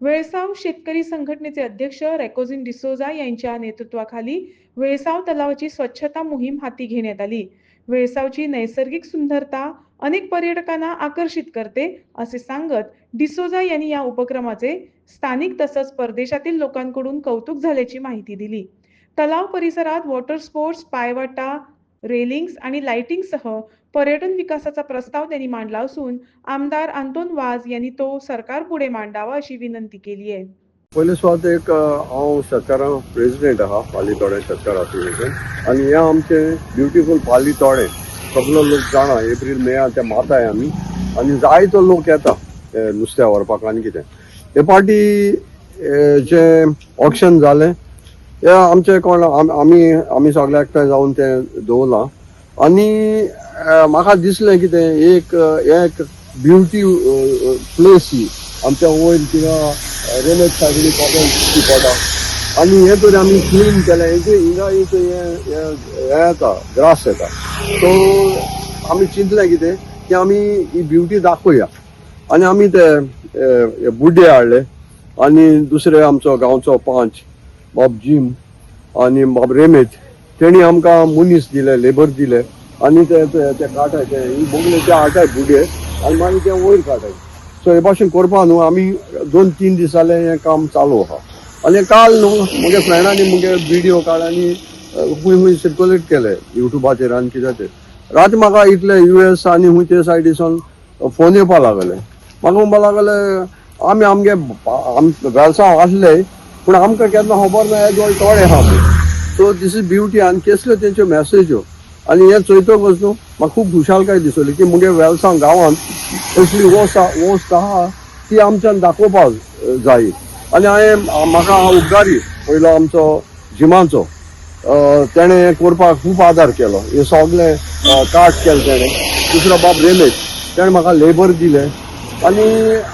वेळसाव शेतकरी संघटनेचे अध्यक्ष रेकोझिन डिसोजा यांच्या नेतृत्वाखाली वेळसाव तलावाची स्वच्छता मोहीम हाती घेण्यात आली. वेळसावची नैसर्गिक सुंदरता अनेक पर्यटकांना आकर्षित करते असे सांगत डिसोजा यांनी या उपक्रमाचे स्थानिक तसंच परदेशातील लोकांकडून कौतुक झाल्याची माहिती दिली. तलाव परिसरात वॉटर स्पोर्ट्स पायवाटा रेलिंग्स आणि लाइटिंगसह पर्यटन विकासाचा प्रस्ताव त्यांनी मांडला असून आमदार आंतोन वाज यांनी तो सरकारपुढे मांडावा अशी विनंती केली आहे. पयले सुवात एक अ, हो, हांव शेतकारां प्रेसिडेंट आहा पालीतोडे सरकार असोसिएशन. आनी हे आमचे ब्युटिफूल पालीतोडे सगलो लोक जाणा एप्रील मे ते माताय आमी आनी जायतो लोक येता ते नुस्त्या व्हरपाक आनी कितें. हे फाटी जे ऑक्शन जालें हे आमचे कोण आमी आमी सगळे एकठांय जावन तें दवरलां आनी म्हाका दिसलें कितें एक एक ब्युटी प्लेस ही. आमच्या वयर किंवा रेल्वे सायडीन कॉटन ती आनी हे तरी आमी क्लीन केलें. हेजे हिंगा एक हे येता ग्रास येता सो आमी चिंतलें कितें की आमी ही ब्युटी दाखोवया. आनी आमी ते बुड्डे हाडले आनी दुसरे आमचो गांवचो पांच बाब जीम आनी बाब रेमेज. तेणी आमकां मुनीस दिले लेबर दिले. आनी ते ते काटायचे काटाय ते ही बोगले ते हाडटाय बुडये आनी मागीर ते वयर काटाय सो हे भाशेन करपा न्हू. आमी दोन तीन दीस जाले हें काम चालू आहा. आनी काल न्हू म्हगे फ्रेंडांनी मुगे व्हिडिओ काड आनी खूंय खूंय सर्क्युलेट केले. युट्यूबाचेर आनी कित्याचेर. रात म्हाका इतले यू एस आनी खूंय ते सायडीसान फोन येवपा लागले. म्हाका म्हणपा लागले आमी आमगे आम वेलसांव आसले पूण आमकां केन्ना खबर ना हे तोडे आहा सो दीस इज ब्युटी आनी केसल्यो तेंच्यो मॅसेज्यो आनी हे चोयतकच न्हू म्हाका खूब खुशालकाय दिसली की मुगे वेलसांव गांवांत असली वस्त वस्त आहा ती आमच्यान दाखोवपाक जाय. आनी हांवें म्हाका उपकारी पयलो आमचो जिमाचो तेणें हें करपाक खूब आदार केलो. हे सगळें काट केलें तेणें. दुसरो बाब रेमेश तेणें म्हाका लेबर दिलें. आनी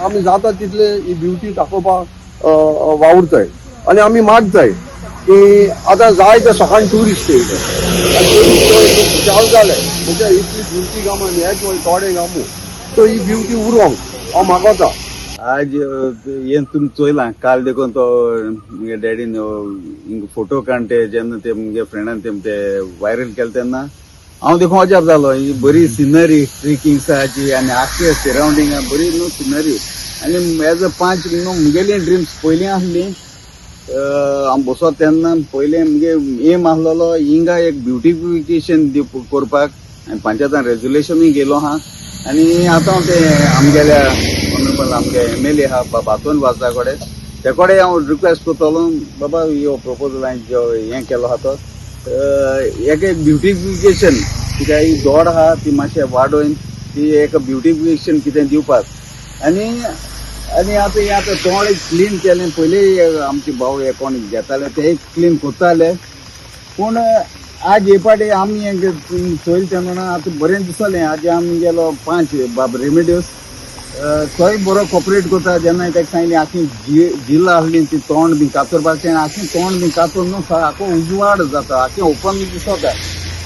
आमी जाता तितले ही ब्युटी दाखोवपाक वावुरताय. आनी आमी मागताय की आतां जाय ते सकाळी ट्युरिस्ट चालू आनी म्हणजे इतली ब्युटी गामा हेच थोडे गामू. तो ही ब्युटी उरोंक हांव मागोता आज येन तुम चोयला. काल देखून तो म्हणजे मुगे डॅडीन हिंग फोटो ते जेन्ना ते म्हणजे मुगे फ्रेंडान ते ते व्हायरल केले तेन्ना हांव देखून अजाप जालो ही बरी सिनरी ट्रेकिंग्साची आनी आख्खे सरावंडींग बरी न्हू सिनरी आनी एज अ पांच न्हू मुगेली ड्रिम्स पयलीं आसली हांव बसोत तेन्ना पयलें मुगे म्हणजे एम आसलेलो हिंगा एक ब्युटिफिकेशन करपाक आनी पंचायतान रेजुलेशनूय गेलो हा. आनी आतां ते आमगेल्या ऑनरेबल आमगे एम एल ए आहा बातोन वाजा कडेन ते कडेन हांव रिक्वेस्ट करतलो बाबा हो प्रपोजल हांवें जो हें केलो आहा तो. एक एक ब्युटिफिकेशन कित्याक ही दोड आहा ती मातशें वाडोवन ती एक ब्युटिफिकेशन कितें दिवपाक. आनी आनी आतां आतां तोंड क्लीन केलें पयलीं आमचे भाव हे कोण घेताले ते क्लीन कोत्ताले पूण आज हे पाटी आमी हें चोयल तेन्ना आतां बरें दिसलें आज आमी गेलो पांच बाब रेमेडियोस थंय बरो कॉपरेट करता जेन्ना ताका सांगलें आखी जिल्ल आसली ती तोंड बी कातरपाक आखी तोंड बी कातर न्हू आखो उजवाड जाता. आखी ओपन बी दिसता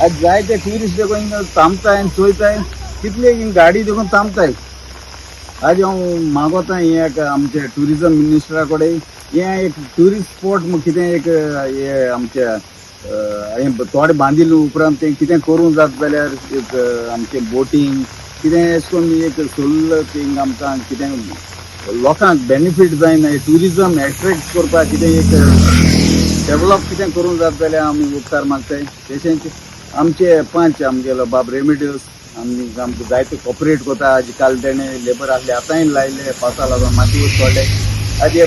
आज जायते ट्युरिस्ट देखून थांबताय आनी चोयताय कितले गाडी देखून थांबताय आज हांव मागोता हें एक आमचे ट्युरिजम मिनिस्टरा कडेन हें एक ट्युरिस्ट स्पॉट म्हूण कितें एक हें आमच्या हे थोडे बांदिल्ले उपरांत तें कितें करूं जाता जाल्यार एक आमचें बोटींग कितें अशें करून एक सोल्ल थिंग आमकां कितें लोकांक बेनिफीट जायना ट्युरिजम एट्रॅक्ट करपाक कितें एक डेवलप कितें करूं जाता जाल्यार आमी उपकार मागताय. तशेंच आमचे पांच आमगेलो बाब रेमिडियस आमी आमकां जायते कॉपरेट करता आज काल तेणें लेबर आसले आतांय लायले पावसा लागून माती सोडले आज हे